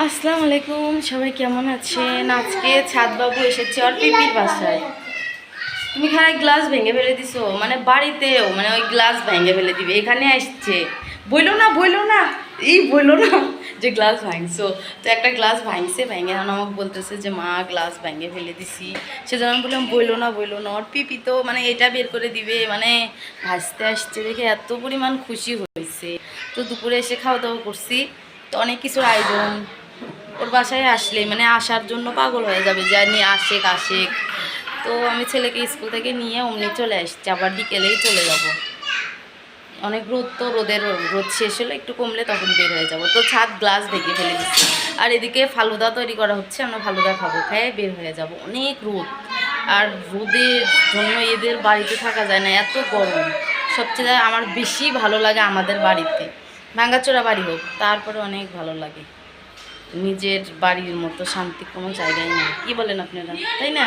আসসালামু আলাইকুম, সবাই কেমন আছেন? আজকে ছাদবাবু এসেছে ওর পিপির বাসায়। তুমি খারাপ গ্লাস ভেঙে ফেলে দিছো মানে বাড়িতেও মানে ওই গ্লাস ভেঙে ফেলে দিবে, এখানে আসছে। বইলো না বইলো না, এই বইলো না যে গ্লাস ভাঙছো। তো একটা গ্লাস ভাঙছে, ভেঙে আমাকে বলতেছে যে, মা, গ্লাস ভেঙে ফেলে দিছি। সেজন্য আমি বললাম, বইলো না বইলো না। ওর পিপি তো মানে এটা বের করে দিবে মানে ভাসতে আসছে দেখে এত পরিমাণ খুশি হয়েছে। তো দুপুরে এসে খাওয়া দাওয়া করছি। তো অনেক কিছুর আয়োজন ওর বাসায় আসলে মানে আসার জন্য পাগল হয়ে যাবে যে নিয়ে আসেক আসেক। তো আমি ছেলেকে স্কুল থেকে নিয়ে অমনি চলে আসছি, আবার বিকেলেই চলে যাব। অনেক রোদ তো, রোদের রোদ শেষ হলে একটু কমলে তখন বের হয়ে যাব। তো ছাদ গ্লাস ভেঙে ফেলে দিচ্ছি আর এদিকে ফালুদা তৈরি করা হচ্ছে, আমরা ফালুদা খাব খেয়ে বের হয়ে যাব। অনেক রোদ। আর রোদের জন্য এদের বাড়িতে থাকা যায় না, এত গরম। সবচেয়ে আমার বেশি ভালো লাগে আমাদের বাড়িতে। ভাঙ্গাচোরা বাড়ি হোক, তারপরে অনেক ভালো লাগে। নিজের বাড়ির মতো শান্তি কোনো জায়গায় নেই। কী বলেন আপনারা? তাই না?